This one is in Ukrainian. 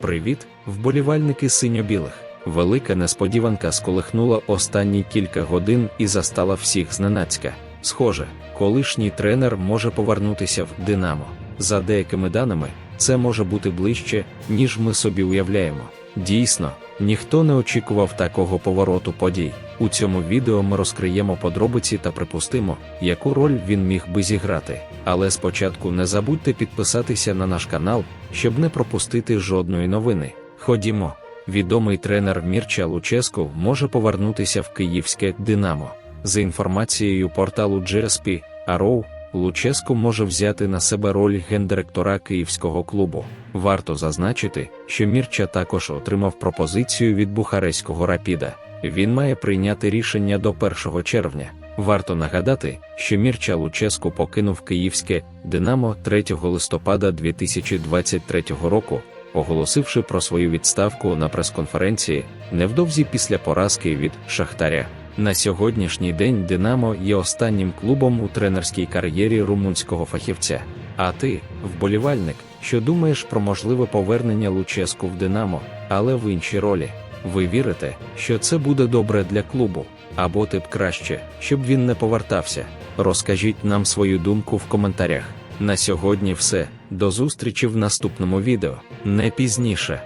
Привіт, вболівальники синьо-білих. Велика несподіванка сколихнула останні кілька годин і застала всіх зненацька. Схоже, колишній тренер може повернутися в Динамо. За деякими даними, це може бути ближче, ніж ми собі уявляємо. Дійсно, ніхто не очікував такого повороту подій. У цьому відео ми розкриємо подробиці та припустимо, яку роль він міг би зіграти. Але спочатку не забудьте підписатися на наш канал, щоб не пропустити жодної новини. Ходімо. Відомий тренер Мірча Луческо може повернутися в київське Динамо. За інформацією порталу GSP, Arrow, Луческо може взяти на себе роль гендиректора київського клубу. Варто зазначити, що Мірча також отримав пропозицію від Бухарестського Рапіда. Він має прийняти рішення до 1 червня. Варто нагадати, що Мірча Луческо покинув київське Динамо 3 листопада 2023 року, оголосивши про свою відставку на прес-конференції невдовзі після поразки від Шахтаря. На сьогоднішній день Динамо є останнім клубом у тренерській кар'єрі румунського фахівця. А ти, вболівальник, що думаєш про можливе повернення Луческу в Динамо, але в іншій ролі. Ви вірите, що це буде добре для клубу, або ти б краще, щоб він не повертався. Розкажіть нам свою думку в коментарях. На сьогодні все. До зустрічі в наступному відео, не пізніше.